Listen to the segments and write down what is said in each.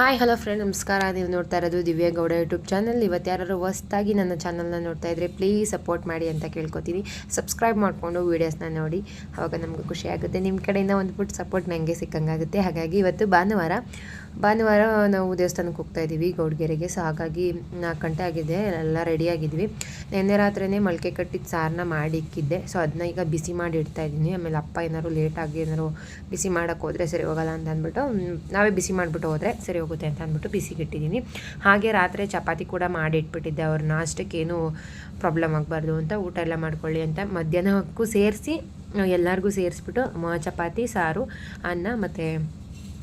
Hi, hello friend ನಮಸ್ಕಾರ. ನೀವು ನೋಡ್ತಾ ಇರೋದು ದಿವ್ಯಾಗೌಡ ಯೂಟ್ಯೂಬ್ ಚಾನಲ್ ಇವತ್ತು ಯಾರು ಹೊಸ್ದಾಗಿ ನನ್ನ ಚಾನಲ್ನ ನೋಡ್ತಾ ಇದ್ರೆ ಪ್ಲೀಸ್ ಸಪೋರ್ಟ್ ಮಾಡಿ ಅಂತ ಕೇಳ್ಕೊತೀನಿ. ಸಬ್ಸ್ಕ್ರೈಬ್ ಮಾಡಿಕೊಂಡು ವೀಡಿಯೋಸ್ನ ನೋಡಿ. ಅವಾಗ ನಮಗೆ ಖುಷಿ ಆಗುತ್ತೆ. ನಿಮ್ಮ ಕಡೆಯಿಂದ ಒಂದು ಪುಟ್ ಸಪೋರ್ಟ್ ನನಗೆ ಸಿಕ್ಕಂಗಾಗುತ್ತೆ. ಹಾಗಾಗಿ ಇವತ್ತು ಭಾನುವಾರ ಭಾನುವಾರ ನಾವು ದೇವಸ್ಥಾನಕ್ಕೆ ಹೋಗ್ತಾ ಇದ್ದೀವಿ ಗೌಡ್ಗೆರೆಗೆ. ಸೊ ಹಾಗಾಗಿ ನಾಲ್ಕು ಗಂಟೆ ಆಗಿದೆ. ಎಲ್ಲ ರೆಡಿಯಾಗಿದ್ವಿ ನಿನ್ನೆ ರಾತ್ರಿನೇ ಮೊಳಕೆ ಕಟ್ಟಿದ ಸಾರನ್ನ ಮಾಡಿ ಇಕ್ಕಿದ್ದೆ ಸೊ ಅದನ್ನ ಈಗ ಬಿಸಿ ಮಾಡಿ ಇಡ್ತಾ ಇದ್ದೀನಿ. ಆಮೇಲೆ ಅಪ್ಪ ಏನಾದ್ರು ಲೇಟಾಗಿ ಏನಾದ್ರು ಬಿಸಿ ಮಾಡೋಕ್ಕೆ ಹೋದರೆ ಸರಿ ಹೋಗಲ್ಲ ಅಂತ ಅಂದ್ಬಿಟ್ಟು ನಾವೇ ಬಿಸಿ ಮಾಡಿಬಿಟ್ಟು ಹೋದರೆ ಸರಿ ಹೋಗುತ್ತೆ ಅಂತ ಅಂದ್ಬಿಟ್ಟು ಬಿಸಿಗಿಟ್ಟಿದ್ದೀನಿ. ಹಾಗೆ ರಾತ್ರಿ ಚಪಾತಿ ಕೂಡ ಮಾಡಿಟ್ಬಿಟ್ಟಿದ್ದೆ ಅವ್ರ ನಾಷ್ಟಕ್ಕೇನು ಪ್ರಾಬ್ಲಮ್ ಆಗಬಾರ್ದು ಅಂತ ಊಟ ಎಲ್ಲ ಮಾಡ್ಕೊಳ್ಳಿ ಅಂತ ಮಧ್ಯಾಹ್ನಕ್ಕೂ ಸೇರಿಸಿ, ಎಲ್ಲರಿಗೂ ಸೇರಿಸ್ಬಿಟ್ಟು ಚಪಾತಿ, ಸಾರು, ಅನ್ನ ಮತ್ತು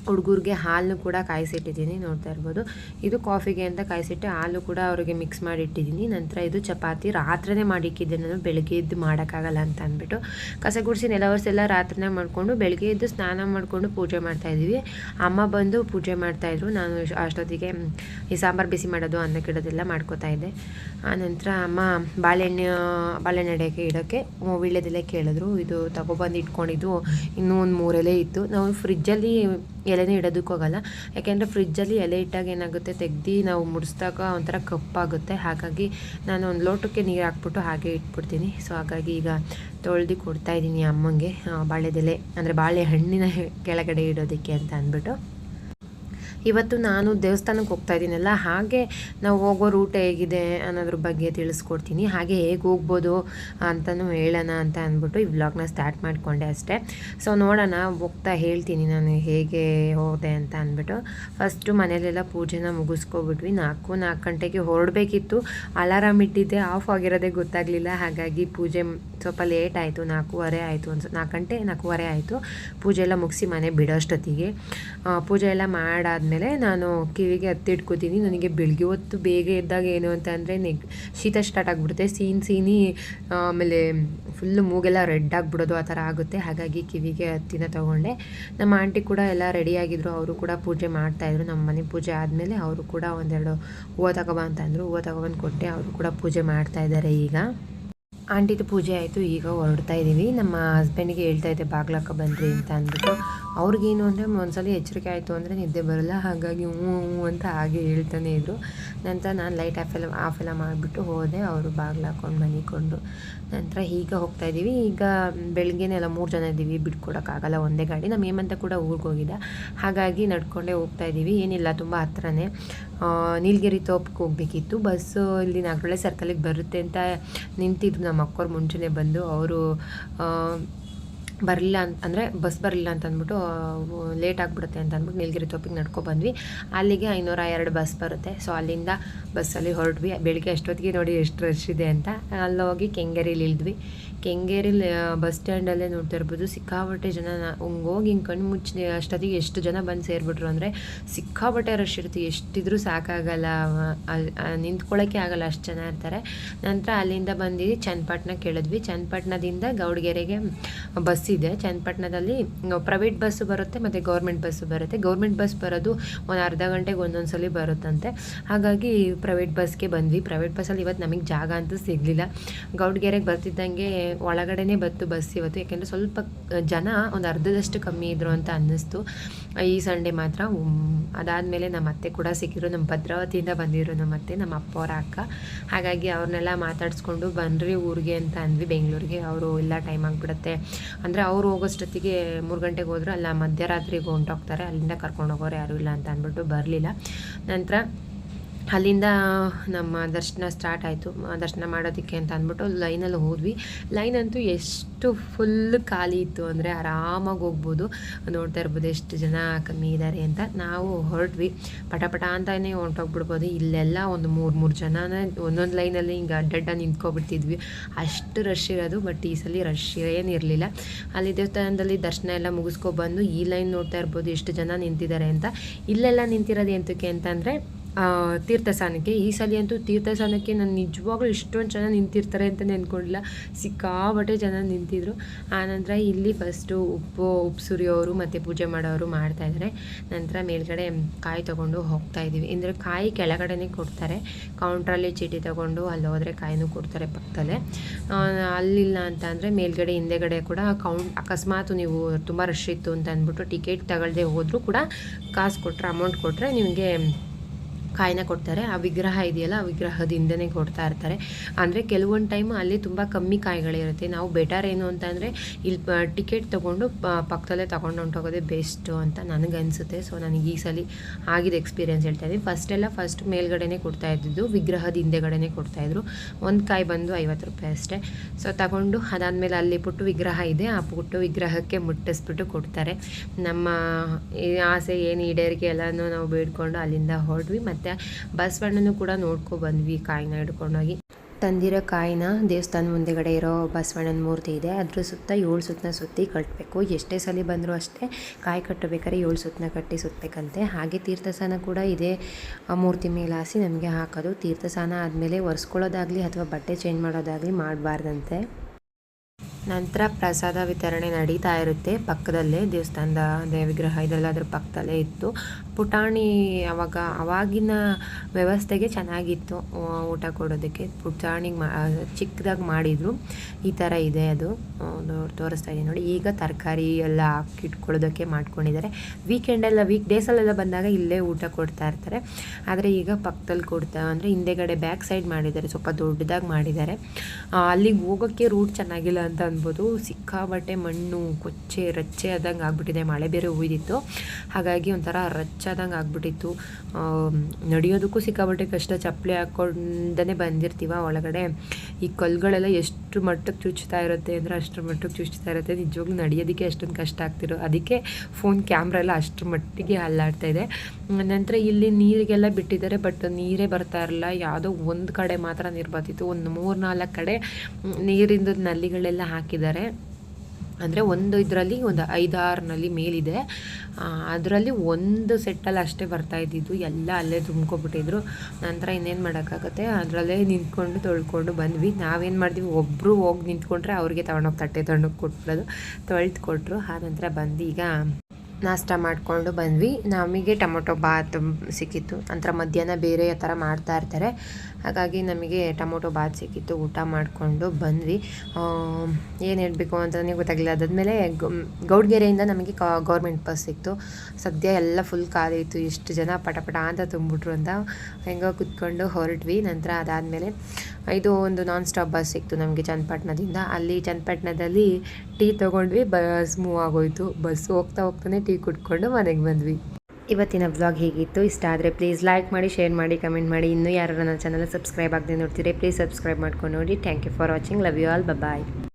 ಹುಡುಗರಿಗೆ ಹಾಲನ್ನು ಕೂಡ ಕಾಯಿಸಿಟ್ಟಿದ್ದೀನಿ, ನೋಡ್ತಾ ಇರ್ಬೋದು. ಇದು ಕಾಫಿಗೆ ಅಂತ ಕಾಯಿಸಿಟ್ಟು ಹಾಲು ಕೂಡ ಅವರಿಗೆ ಮಿಕ್ಸ್ ಮಾಡಿ ಇಟ್ಟಿದ್ದೀನಿ ನಂತರ ಇದು ಚಪಾತಿ ರಾತ್ರಿನೇ ಮಾಡಿಕ್ಕಿದ್ದೆ ನಾನು, ಬೆಳಗ್ಗೆ ಎದ್ದು ಮಾಡೋಕ್ಕಾಗಲ್ಲ ಅಂತ ಅಂದ್ಬಿಟ್ಟು. ಕಸ ಗುಡಿಸಿ ನೆಲ ಎಲ್ಲ ರಾತ್ರಿನೇ ಮಾಡಿಕೊಂಡು, ಬೆಳಗ್ಗೆ ಎದ್ದು ಸ್ನಾನ ಮಾಡಿಕೊಂಡು ಪೂಜೆ ಮಾಡ್ತಾಯಿದ್ದೀವಿ ಅಮ್ಮ ಬಂದು ಪೂಜೆ ಮಾಡ್ತಾಯಿದ್ರು ನಾನು ಅಷ್ಟೊತ್ತಿಗೆ ಈ ಸಾಂಬಾರು ಬಿಸಿ ಮಾಡೋದು ಅನ್ನಕ್ಕಿಡೋದೆಲ್ಲ ಮಾಡ್ಕೋತಾ ಇದ್ದೆ. ಆನಂತರ ಅಮ್ಮ ಬಾಳೆಹಣ್ಣು ಬಾಳೆಹಣ್ಣು ಇಡೋಕ್ಕೆ ಇಡೋಕ್ಕೆ ವೀಳ್ಯದೆಲೆ ಕೇಳಿದ್ರು. ಇದು ತಗೊಬಂದು ಇಟ್ಕೊಂಡಿದ್ದು ಇನ್ನೂ ಒಂದು ಮೂರಲ್ಲೇ ಇತ್ತು. ನಾವು ಫ್ರಿಜ್ಜಲ್ಲಿ ಎಲೆನೇ ಇಡೋದಕ್ಕೋಗಲ್ಲ ಯಾಕೆಂದರೆ ಫ್ರಿಜ್ಜಲ್ಲಿ ಎಲೆ ಇಟ್ಟಾಗ ಏನಾಗುತ್ತೆ? ತೆಗ್ದು ನಾವು ಮುಡಿಸ್ದಾಗ ಒಂಥರ ಕಪ್ಪಾಗುತ್ತೆ. ಹಾಗಾಗಿ ನಾನು ಒಂದು ಲೋಟಕ್ಕೆ ನೀರು ಹಾಕ್ಬಿಟ್ಟು ಹಾಗೆ ಇಟ್ಬಿಡ್ತೀನಿ. ಸೊ ಹಾಗಾಗಿ ಈಗ ತೊಳೆದು ಕೊಡ್ತಾ ಇದ್ದೀನಿ ಅಮ್ಮಂಗೆ ಬಾಳೆದೆಲೆ. ಅಂದರೆ ಬಾಳೆಹಣ್ಣಿನ ಕೆಳಗಡೆ ಇಡೋದಕ್ಕೆ ಅಂತ ಅಂದ್ಬಿಟ್ಟು. ಇವತ್ತು ನಾನು ದೇವಸ್ಥಾನಕ್ಕೆ ಹೋಗ್ತಾ ಇದ್ದೀನಲ್ಲ, ಹಾಗೆ ನಾವು ಹೋಗೋ ರೂಟ್ ಹೇಗಿದೆ ಅನ್ನೋದ್ರ ಬಗ್ಗೆ ತಿಳಿಸ್ಕೊಡ್ತೀನಿ. ಹಾಗೆ ಹೇಗೆ ಹೋಗ್ಬೋದು ಅಂತಲೂ ಹೇಳೋಣ ಅಂತ ಅಂದ್ಬಿಟ್ಟು ಈ ವ್ಲಾಗ್ನ ಸ್ಟಾರ್ಟ್ ಮಾಡಿಕೊಂಡೆ ಅಷ್ಟೇ. ಸೊ ನೋಡೋಣ, ಹೋಗ್ತಾ ಹೇಳ್ತೀನಿ ನಾನು ಹೇಗೆ ಹೋದೆ ಅಂತ ಅಂದ್ಬಿಟ್ಟು. ಫಸ್ಟು ಮನೇಲೆಲ್ಲ ಪೂಜೆನ ಮುಗಿಸ್ಕೊಬಿಟ್ವಿ. ನಾಲ್ಕು ನಾಲ್ಕು ಗಂಟೆಗೆ ಹೊರಡಬೇಕಿತ್ತು. ಅಲಾರಾಮ್ ಇಟ್ಟಿದ್ದೆ ಆಫ್ ಆಗಿರೋದೇ ಗೊತ್ತಾಗಲಿಲ್ಲ. ಹಾಗಾಗಿ ಪೂಜೆ ಸ್ವಲ್ಪ ಲೇಟ್ ಆಯಿತು, ನಾಲ್ಕೂವರೆ ಆಯಿತು ಅನ್ಸ, ನಾಲ್ಕು ಗಂಟೆ, ನಾಲ್ಕೂವರೆ ಆಯಿತು. ಪೂಜೆ ಎಲ್ಲ ಮುಗಿಸಿ ಮನೆ ಬಿಡೋಷ್ಟೊತ್ತಿಗೆ ಪೂಜೆ ಎಲ್ಲ ಮಾಡಾದಮೇಲೆ ನಾನು ಕಿವಿಗೆ ಹತ್ತಿಟ್ಕೋತೀನಿ ನನಗೆ ಬೆಳಗ್ಗೆ ಹೊತ್ತು ಬೇಗ ಇದ್ದಾಗ ಏನು ಅಂತ ಅಂದರೆ ನೆಗ್, ಶೀತ ಸ್ಟಾರ್ಟ್ ಆಗಿಬಿಡುತ್ತೆ. ಸೀನ್ ಸೀನಿ, ಆಮೇಲೆ ಫುಲ್ಲು ಮೂಗೆಲ್ಲ ರೆಡ್ ಆಗಿಬಿಡೋದು ಆ ಥರ ಆಗುತ್ತೆ. ಹಾಗಾಗಿ ಕಿವಿಗೆ ಹತ್ತಿನ ತೊಗೊಂಡೆ. ನಮ್ಮ ಆಂಟಿ ಕೂಡ ಎಲ್ಲ ರೆಡಿಯಾಗಿದ್ದರು ಅವರು ಕೂಡ ಪೂಜೆ ಮಾಡ್ತಾಯಿದ್ರು ನಮ್ಮ ಮನೆ ಪೂಜೆ ಆದಮೇಲೆ ಅವರು ಕೂಡ ಒಂದೆರಡು ಹೂವು ತಗೊಬ ಅಂತ ಅಂದರು. ಹೂವು ತಗೊಬಂದು ಕೊಟ್ಟೆ. ಅವರು ಕೂಡ ಪೂಜೆ ಮಾಡ್ತಾ ಇದ್ದಾರೆ ಈಗ. ಆಂಟಿದು ಪೂಜೆ ಆಯಿತು. ಈಗ ಹೊರಡ್ತಾ ಇದ್ದೀವಿ ನಮ್ಮ ಹಸ್ಬೆಂಡಿಗೆ ಹೇಳ್ತಾ ಇದ್ದೆ, ಬಾಗ್ಲಕ್ಕ ಬನ್ನಿರಿ ಅಂತ ಅಂದ್ಬಿಟ್ಟು. ಅವ್ರಿಗೇನು ಅಂದರೆ ಒಂದ್ಸಲ ಎಚ್ಚರಿಕೆ ಆಯಿತು ಅಂದರೆ ನಿದ್ದೆ ಬರಲ್ಲ. ಹಾಗಾಗಿ ಹ್ಞೂ ಹ್ಞೂ ಅಂತ ಹಾಗೆ ಹೇಳ್ತಾನೆ ಇದ್ದರು ನಂತರ ನಾನು ಲೈಟ್ ಆಫ್ ಎಲ್ಲ ಆಫ್ ಎಲ್ಲ ಮಾಡಿಬಿಟ್ಟು ಹೋದೆ. ಅವರು ಬಾಗ್ಲ ಹಾಕೊಂಡು ಮನಿಕೊಂಡು ನಂತರ ಈಗ ಹೋಗ್ತಾ ಇದ್ದೀವಿ ಈಗ ಬೆಳಗ್ಗೆನೆಲ್ಲ ಮೂರು ಜನ ಇದ್ದೀವಿ ಬಿಟ್ಕೊಡೋಕ್ಕಾಗಲ್ಲ ಒಂದೇ ಗಾಡಿ. ನಮ್ಮ ಹೇಮಂತ ಕೂಡ ಊರಿಗೆ ಹೋಗಿದ್ದ. ಹಾಗಾಗಿ ನಡ್ಕೊಂಡೇ ಹೋಗ್ತಾ ಇದ್ದೀವಿ ಏನಿಲ್ಲ, ತುಂಬ ಹತ್ರನೇ. ನೀಲಗಿರಿ ತೋಪಕ್ಕೆ ಹೋಗ್ಬೇಕಿತ್ತು. ಬಸ್ಸು ಇಲ್ಲಿ ನಾಗರಳ್ಳೆ ಸರ್ಕಲಿಗೆ ಬರುತ್ತೆ ಅಂತ ನಿಂತಿದ್ರು. ನಮ್ಮ ಅಕ್ಕೋರು ಮುಂಚೆನೇ ಬಂದು. ಅವರು ಬರಲಿಲ್ಲ ಅಂತ, ಅಂದರೆ ಬಸ್ ಬರಲಿಲ್ಲ ಅಂತ ಅಂದ್ಬಿಟ್ಟು ಲೇಟ್ ಆಗಿಬಿಡುತ್ತೆ ಅಂತ ಅಂದ್ಬಿಟ್ಟು ನೀಲಗಿರಿ ತೋಪಿಗೆ ನಡ್ಕೊ ಬಂದ್ವಿ. ಅಲ್ಲಿಗೆ ಐನೂರ ಎರಡು ಬಸ್ ಬರುತ್ತೆ. ಸೊ ಅಲ್ಲಿಂದ ಬಸ್ಸಲ್ಲಿ ಹೊರಟ್ವಿ. ಬೆಳಿಗ್ಗೆ ಅಷ್ಟೊತ್ತಿಗೆ ನೋಡಿ ಎಷ್ಟು ರಶ್ ಇದೆ ಅಂತ. ಅಲ್ಲೋಗಿ ಕೆಂಗೇರಿಲಿ ಇಳಿದ್ವಿ. ಕೆಂಗೇರಿಲಿ ಬಸ್ ಸ್ಟ್ಯಾಂಡಲ್ಲೇ ನೋಡ್ತಾ ಇರ್ಬೋದು. ಸಿಕ್ಕಾಪಟ್ಟೆ ಜನ ಹಂಗೋಗಿ ಹೋಗಿ ಕಣ್ಣು ಮುಚ್ಚಿ, ಅಷ್ಟೊತ್ತಿಗೆ ಎಷ್ಟು ಜನ ಬಂದು ಸೇರಿಬಿಟ್ರು ಅಂದರೆ ಸಿಕ್ಕಾಪಟ್ಟೆ ರಶ್ ಇರುತ್ತೆ. ಎಷ್ಟಿದ್ರೂ ಸಾಕಾಗಲ್ಲ. ನಿಂತ್ಕೊಳ್ಳೋಕ್ಕೆ ಆಗಲ್ಲ ಅಷ್ಟು ಜನ ಇರ್ತಾರೆ. ನಂತರ ಅಲ್ಲಿಂದ ಬಂದಿದ್ದು ಚನ್ನಪಟ್ಟಣ ಕೇಳಿದ್ವಿ. ಚನ್ನಪಟ್ಟಣದಿಂದ ಗೌಡಗೆರೆಗೆ ಬಸ್ ಇದೆ. ಚನ್ನಪಟ್ಟಣದಲ್ಲಿ ಪ್ರೈವೇಟ್ ಬಸ್ಸು ಬರುತ್ತೆ ಮತ್ತು ಗೌರ್ಮೆಂಟ್ ಬಸ್ಸು ಬರುತ್ತೆ. ಗೌರ್ಮೆಂಟ್ ಬಸ್ ಬರೋದು ಒಂದು ಅರ್ಧ ಗಂಟೆಗೆ ಒಂದೊಂದು ಸಲ ಬರುತ್ತಂತೆ. ಹಾಗಾಗಿ ಪ್ರೈವೇಟ್ ಬಸ್ಗೆ ಬಂದ್ವಿ. ಪ್ರೈವೇಟ್ ಬಸ್ಸಲ್ಲಿ ಇವತ್ತು ನಮಗೆ ಜಾಗ ಅಂತೂ ಸಿಗಲಿಲ್ಲ. ಗೌಡಗೆರೆಗೆ ಬರ್ತಿದ್ದಂಗೆ ಒಳಗಡೆನೇ ಬತ್ತು ಬಸ್ ಇವತ್ತು. ಯಾಕೆಂದರೆ ಸ್ವಲ್ಪ ಜನ ಒಂದು ಅರ್ಧದಷ್ಟು ಕಮ್ಮಿ ಇದ್ರು ಅಂತ ಅನ್ನಿಸ್ತು. ಈ ಸಂಡೇ ಮಾತ್ರ ಅದಾದಮೇಲೆ ನಮ್ಮ ಅತ್ತೆ ಕೂಡ ಸಿಕ್ಕಿದ್ರು. ನಮ್ಮ ಭದ್ರಾವತಿಯಿಂದ ಬಂದಿದ್ರು ನಮ್ಮ ಅತ್ತೆ ನಮ್ಮ ಅಪ್ಪ ಅವರ ಅಕ್ಕ. ಹಾಗಾಗಿ ಅವ್ರನ್ನೆಲ್ಲ ಮಾತಾಡಿಸ್ಕೊಂಡು ಬನ್ನಿರಿ ಊರಿಗೆ ಅಂತ ಅಂದ್ವಿ. ಬೆಂಗಳೂರಿಗೆ ಅವರು ಇಲ್ಲ, ಟೈಮ್ ಆಗಿಬಿಡುತ್ತೆ. ಅಂದರೆ ಅವ್ರು ಹೋಗೋಷ್ಟೊತ್ತಿಗೆ ಮೂರು ಗಂಟೆಗೆ ಹೋದ್ರು. ಅಲ್ಲ, ಮಧ್ಯರಾತ್ರಿಗೆ ಹೊಂಟೋಗ್ತಾರೆ. ಅಲ್ಲಿಂದ ಕರ್ಕೊಂಡು ಹೋಗೋರು ಯಾರೂ ಇಲ್ಲ ಅಂತ ಅಂದ್ಬಿಟ್ಟು ಬರಲಿಲ್ಲ. ನಂತರ ಅಲ್ಲಿಂದ ನಮ್ಮ ದರ್ಶನ ಸ್ಟಾರ್ಟ್ ಆಯಿತು. ದರ್ಶನ ಮಾಡೋದಕ್ಕೆ ಅಂತ ಅಂದ್ಬಿಟ್ಟು ಲೈನಲ್ಲಿ ಹೋದ್ವಿ. ಲೈನ್ ಅಂತೂ ಎಷ್ಟು ಫುಲ್ ಖಾಲಿ ಇತ್ತು ಅಂದರೆ ಆರಾಮಾಗಿ ಹೋಗ್ಬೋದು. ನೋಡ್ತಾ ಇರ್ಬೋದು ಎಷ್ಟು ಜನ ಕಮ್ಮಿ ಇದ್ದಾರೆ ಅಂತ. ನಾವು ಹೊರಟ್ವಿ. ಪಟಪಟ ಪಟ ಅಂತಲೇ ಹೊಂಟೋಗ್ಬಿಡ್ಬೋದು ಇಲ್ಲೆಲ್ಲ ಒಂದು ಮೂರು ಮೂರು ಜನನೇ ಒಂದೊಂದು ಲೈನಲ್ಲಿ ಹಿಂಗೆ ಅಡ್ಡಡ್ಡ ನಿಂತ್ಕೊಬಿಡ್ತಿದ್ವಿ. ಅಷ್ಟು ರಶ್ ಇರೋದು ಬಟ್ ಈ ಸಲ ರಶ್ ಏನಿರಲಿಲ್ಲ ಅಲ್ಲಿ ದೇವಸ್ಥಾನದಲ್ಲಿ ದರ್ಶನ ಎಲ್ಲ ಮುಗಿಸ್ಕೊಬಂದು ಈ ಲೈನ್ ನೋಡ್ತಾ ಇರ್ಬೋದು ಎಷ್ಟು ಜನ ನಿಂತಿದ್ದಾರೆ ಅಂತ. ಇಲ್ಲೆಲ್ಲ ನಿಂತಿರೋದು ಎಂತಕ್ಕೆ ಅಂತಂದರೆ ತೀರ್ಥಸ್ಥಾನಕ್ಕೆ. ಈ ಸಲ ಅಂತೂ ತೀರ್ಥಸ್ಥಾನಕ್ಕೆ ನಾನು ನಿಜವಾಗ್ಲೂ ಇಷ್ಟೊಂದು ಜನ ನಿಂತಿರ್ತಾರೆ ಅಂತ ನೆನ್ಕೊಂಡಿಲ್ಲ. ಸಿಕ್ಕಾಬಟ್ಟೆ ಜನ ನಿಂತಿದ್ರು. ಆನಂತರ ಇಲ್ಲಿ ಫಸ್ಟು ಉಪ್ಪು ಉಪ್ಪು ಸುರಿಯೋರು ಮತ್ತು ಪೂಜೆ ಮಾಡೋರು ಮಾಡ್ತಾಯಿದ್ದಾರೆ ನಂತರ ಮೇಲ್ಗಡೆ ಕಾಯಿ ತೊಗೊಂಡು ಹೋಗ್ತಾ ಇದ್ದೀವಿ ಅಂದರೆ ಕಾಯಿ ಕೆಳಗಡೆನೇ ಕೊಡ್ತಾರೆ. ಕೌಂಟ್ರಲ್ಲಿ ಚೀಟಿ ತೊಗೊಂಡು ಅಲ್ಲಿ ಹೋದರೆ ಕಾಯಿನೂ ಕೊಡ್ತಾರೆ ಪಕ್ಕದಲ್ಲೇ. ಅಲ್ಲಿಲ್ಲ ಅಂತ ಅಂದರೆ ಮೇಲ್ಗಡೆ ಹಿಂದೆಗಡೆ ಕೂಡ ಕೌಂಟ್ ಅಕಸ್ಮಾತ್ ನೀವು ತುಂಬ ರಶ್ ಇತ್ತು ಅಂತ ಅಂದ್ಬಿಟ್ಟು ಟಿಕೆಟ್ ತಗೊಳ್ದೆ ಹೋದರೂ ಕೂಡ ಕಾಸು ಕೊಟ್ಟರೆ ಅಮೌಂಟ್ ಕೊಟ್ಟರೆ ನಿಮಗೆ ಕಾಯಿನ ಕೊಡ್ತಾರೆ. ಆ ವಿಗ್ರಹ ಇದೆಯಲ್ಲ, ಆ ವಿಗ್ರಹದ ಹಿಂದೆನೇ ಕೊಡ್ತಾ ಇರ್ತಾರೆ. ಅಂದರೆ ಕೆಲವೊಂದು ಟೈಮ್ ಅಲ್ಲಿ ತುಂಬ ಕಮ್ಮಿ ಕಾಯಿಗಳಿರುತ್ತೆ ನಾವು ಬೆಟರ್ ಏನು ಅಂತ ಅಂದರೆ ಇಲ್ಲಿ ಟಿಕೆಟ್ ತೊಗೊಂಡು ಪಕ್ಕದಲ್ಲೇ ತೊಗೊಂಡು ಹೊಂಟೋಗೋದೇ ಬೆಸ್ಟು ಅಂತ ನನಗನ್ಸುತ್ತೆ ಸೊ ನನಗೆ ಈ ಸಲ ಆಗಿದ ಎಕ್ಸ್ಪೀರಿಯೆನ್ಸ್ ಹೇಳ್ತಾ ಇದ್ದೀನಿ ಫಸ್ಟ್ ಎಲ್ಲ ಫಸ್ಟ್ ಮೇಲ್ಗಡೆನೇ ಕೊಡ್ತಾ ಇದ್ದಿದ್ದು, ವಿಗ್ರಹದ ಹಿಂದೆಗಡೆನೇ ಕೊಡ್ತಾಯಿದ್ರು ಒಂದು ಕಾಯಿ ಬಂದು ಐವತ್ತು ರೂಪಾಯಿ ಅಷ್ಟೇ. ಸೊ ತಗೊಂಡು ಅದಾದಮೇಲೆ ಅಲ್ಲಿ ಪುಟ್ಟು ವಿಗ್ರಹ ಇದೆ. ಆ ಪುಟ್ಟು ವಿಗ್ರಹಕ್ಕೆ ಮುಟ್ಟಿಸ್ಬಿಟ್ಟು ಕೊಡ್ತಾರೆ. ನಮ್ಮ ಆಸೆ ಏನು ಈಡೇರಿಕೆ ಎಲ್ಲನೂ ನಾವು ಬೇಡ್ಕೊಂಡು ಅಲ್ಲಿಂದ ಹೊರಡ್ವಿ ಮತ್ತು ಬಸವಣ್ಣನೂ ಕೂಡ ನೋಡ್ಕೊ ಬಂದ್ವಿ ಕಾಯಿನ ಹಿಡ್ಕೊಂಡೋಗಿ. ತಂದಿರೋ ಕಾಯಿನ ದೇವಸ್ಥಾನ ಮುಂದೆಗಡೆ ಇರೋ ಬಸವಣ್ಣನ ಮೂರ್ತಿ ಇದೆ. ಅದ್ರ ಸುತ್ತ ಏಳು ಸುತ್ತನ ಸುತ್ತಿ ಕಟ್ಟಬೇಕು ಎಷ್ಟೇ ಸಲ ಬಂದರೂ ಅಷ್ಟೇ ಕಾಯಿ ಕಟ್ಟಬೇಕಾದ್ರೆ ಏಳು ಸುತ್ತನ ಕಟ್ಟಿ ಸುತ್ತಬೇಕಂತೆ. ಹಾಗೆ ತೀರ್ಥಸ್ಥಾನ ಕೂಡ ಇದೇ. ಮೂರ್ತಿ ಮೇಲಾಸಿ ನಮಗೆ ಹಾಕೋದು. ತೀರ್ಥಸ್ಥಾನ ಆದಮೇಲೆ ಒರೆಸ್ಕೊಳ್ಳೋದಾಗಲಿ ಅಥವಾ ಬಟ್ಟೆ ಚೇಂಜ್ ಮಾಡೋದಾಗಲಿ ಮಾಡಬಾರ್ದಂತೆ. ನಂತರ ಪ್ರಸಾದ ವಿತರಣೆ ನಡೀತಾ ಇರುತ್ತೆ. ಪಕ್ಕದಲ್ಲೇ ದೇವಸ್ಥಾನದ ದೇವಿಗ್ರಹ ಇದೆಲ್ಲ ಅದ್ರ ಪಕ್ಕದಲ್ಲೇ ಇತ್ತು. ಪುಟಾಣಿ ಅವಾಗ, ಅವಾಗಿನ ವ್ಯವಸ್ಥೆಗೆ ಚೆನ್ನಾಗಿತ್ತು ಊಟ ಕೊಡೋದಕ್ಕೆ. ಪುಟಾಣಿಗೆ ಮಾ ಚಿಕ್ಕದಾಗಿ ಮಾಡಿದರು. ಈ ಥರ ಇದೆ ಅದು. ತೋರಿಸ್ತಾ ಇದೆ ನೋಡಿ. ಈಗ ತರಕಾರಿ ಎಲ್ಲ ಹಾಕಿಟ್ಕೊಳ್ಳೋದಕ್ಕೆ ಮಾಡ್ಕೊಂಡಿದ್ದಾರೆ. ವೀಕೆಂಡೆಲ್ಲ ವೀಕ್ ಡೇಸಲ್ಲೆಲ್ಲ ಬಂದಾಗ ಇಲ್ಲೇ ಊಟ ಕೊಡ್ತಾ ಇರ್ತಾರೆ. ಆದರೆ ಈಗ ಪಕ್ಕದಲ್ಲಿ ಕೊಡ್ತಾ, ಅಂದರೆ ಹಿಂದೆಗಡೆ ಬ್ಯಾಕ್ ಸೈಡ್ ಮಾಡಿದ್ದಾರೆ. ಸ್ವಲ್ಪ ದೊಡ್ಡದಾಗಿ ಮಾಡಿದ್ದಾರೆ. ಅಲ್ಲಿಗೆ ಹೋಗೋಕ್ಕೆ ರೂಟ್ ಚೆನ್ನಾಗಿಲ್ಲ ಅಂತ ಅನ್ಬೋದು ಸಿಕ್ಕಾಬಟ್ಟೆ ಮಣ್ಣು, ಕೊಚ್ಚೆ, ರಚ್ಚೆ ಆದಂಗೆ ಆಗ್ಬಿಟ್ಟಿದೆ. ಮಳೆ ಬೇರೆ ಹುಯ್ದಿತ್ತು ಹಾಗಾಗಿ ಒಂಥರ ರಚ್ಚಾದಂಗೆ ಆಗ್ಬಿಟ್ಟಿತ್ತು. ನಡೆಯೋದಕ್ಕೂ ಸಿಕ್ಕಾಬಟ್ಟೆ ಕಷ್ಟ. ಚಪ್ಪಲಿ ಹಾಕ್ಕೊಂಡೇ ಬಂದಿರ್ತೀವ ಒಳಗಡೆ. ಈ ಕಲ್ಗಳೆಲ್ಲ ಎಷ್ಟು ಮಟ್ಟಕ್ಕೆ ಚುಚ್ತಾ ಇರುತ್ತೆ ಅಂದರೆ ಅಷ್ಟರ ಮಟ್ಟಕ್ಕೆ ಚುಚ್ತಾ ಇರುತ್ತೆ. ನಿಜವಾಗ್ಲೂ ನಡೆಯೋದಕ್ಕೆ ಅಷ್ಟೊಂದು ಕಷ್ಟ ಆಗ್ತಿರೋ. ಅದಕ್ಕೆ ಫೋನ್ ಕ್ಯಾಮ್ರಾ ಎಲ್ಲ ಅಷ್ಟರ ಮಟ್ಟಿಗೆ ಅಲ್ಲಾಡ್ತಾ ಇದೆ. ನಂತರ ಇಲ್ಲಿ ನೀರಿಗೆಲ್ಲ ಬಿಟ್ಟಿದ್ದಾರೆ, ಬಟ್ ನೀರೇ ಬರ್ತಾ ಇರಲ್ಲ. ಯಾವುದೋ ಒಂದು ಕಡೆ ಮಾತ್ರ ನೀರು ಬರ್ತಿತ್ತು. ಒಂದು ಮೂರು ನಾಲ್ಕು ಕಡೆ ನೀರಿಂದ ನಲ್ಲಿಗಳೆಲ್ಲ ನಲ್ಲಿಗಳೆಲ್ಲ ಹಾಕಿದ್ದಾರೆ. ಅಂದರೆ ಒಂದು ಇದರಲ್ಲಿ ಒಂದು ಐದಾರು ನಲ್ಲಿ ಮೇಲಿದೆ ಅದರಲ್ಲಿ ಒಂದು ಸೆಟ್ಟಲ್ಲಿ ಅಷ್ಟೇ ಬರ್ತಾ ಇದ್ದಿದ್ದು. ಎಲ್ಲ ಅಲ್ಲೇ ತುಂಬ್ಕೊಬಿಟ್ಟಿದ್ರು. ನಂತರ ಇನ್ನೇನು ಮಾಡೋಕ್ಕಾಗತ್ತೆ? ಅದರಲ್ಲೇ ನಿಂತ್ಕೊಂಡು ತೊಳ್ಕೊಂಡು ಬಂದ್ವಿ. ನಾವೇನು ಮಾಡಿದ್ವಿ ಒಬ್ಬರು ಹೋಗಿ ನಿಂತ್ಕೊಂಡ್ರೆ ಅವ್ರಿಗೆ ತಗೊಂಡೋಗಿ ತಟ್ಟೆ ತಗೊಂಡೋಗಿ ಕೊಟ್ಬಿಡೋದು. ತೊಳೆದು ಕೊಟ್ಟರು ಆ ನಂತರ ಬಂದು ಈಗ ನಾಷ್ಟ ಮಾಡಿಕೊಂಡು ಬಂದ್ವಿ. ನಮಗೆ ಟೊಮೊಟೊ ಬಾತ್ ಸಿಕ್ಕಿತ್ತು. ನಂತರ ಮಧ್ಯಾಹ್ನ ಬೇರೆ ಥರ ಮಾಡ್ತಾ ಇರ್ತಾರೆ. ಹಾಗಾಗಿ ನಮಗೆ ಟೊಮೊಟೊ ಬಾತ್ ಸಿಕ್ಕಿತ್ತು. ಊಟ ಮಾಡಿಕೊಂಡು ಬಂದ್ವಿ. ಏನು ಹೇಳಬೇಕು ಅಂತಲೇ ಗೊತ್ತಾಗಲಿಲ್ಲ. ಅದಾದಮೇಲೆ ಗೌಡ್ಗೆರೆಯಿಂದ ನಮಗೆ ಗೌರ್ಮೆಂಟ್ ಬಸ್ ಸಿಕ್ತು. ಸದ್ಯ ಎಲ್ಲ ಫುಲ್ ಖಾಲಿ ಇತ್ತು. ಇಷ್ಟು ಜನ ಪಟ ಪಟ ಅಂತ ತುಂಬಿಟ್ರು ಅಂತ ಹೆಂಗೋ ಕುತ್ಕೊಂಡು ಹೊರಟ್ವಿ. ನಂತರ ಅದಾದಮೇಲೆ ಇದು ಒಂದು ನಾನ್ ಸ್ಟಾಪ್ ಬಸ್ ಸಿಕ್ತು ನಮಗೆ ಚನ್ನಪಟ್ಟಣದಿಂದ. ಅಲ್ಲಿ ಚನ್ನಪಟ್ಟಣದಲ್ಲಿ ಟೀ ತೊಗೊಂಡ್ವಿ, ಬಸ್ ಮೂವ್ ಆಗೋಯ್ತು. ಬಸ್ ಹೋಗ್ತಾ ಹೋಗ್ತಾನೆ ಟೀ ಕುಟ್ಕೊಂಡು ಮನೆಗೆ ಬಂದ್ವಿ. ಇವತ್ತಿನ ಬ್ಲಾಗ್ ಹೇಗಿತ್ತು? ಇಷ್ಟ ಆದರೆ ಪ್ಲೀಸ್ ಲೈಕ್ ಮಾಡಿ ಶೇರ್ ಮಾಡಿ ಕಮೆಂಟ್ ಮಾಡಿ. ಇನ್ನೂ ಯಾರು ನನ್ನ ಚಾನಲ್ ಸಬ್ಸ್ಕ್ರೈಬ್ ಆಗದೆ ನೋಡ್ತೀರಿ ಪ್ಲೀಸ್ ಸಬ್ಸ್ಕ್ರೈಬ್ ಮಾಡ್ಕೊಂಡು ನೋಡಿ. Thank you for watching love you all bye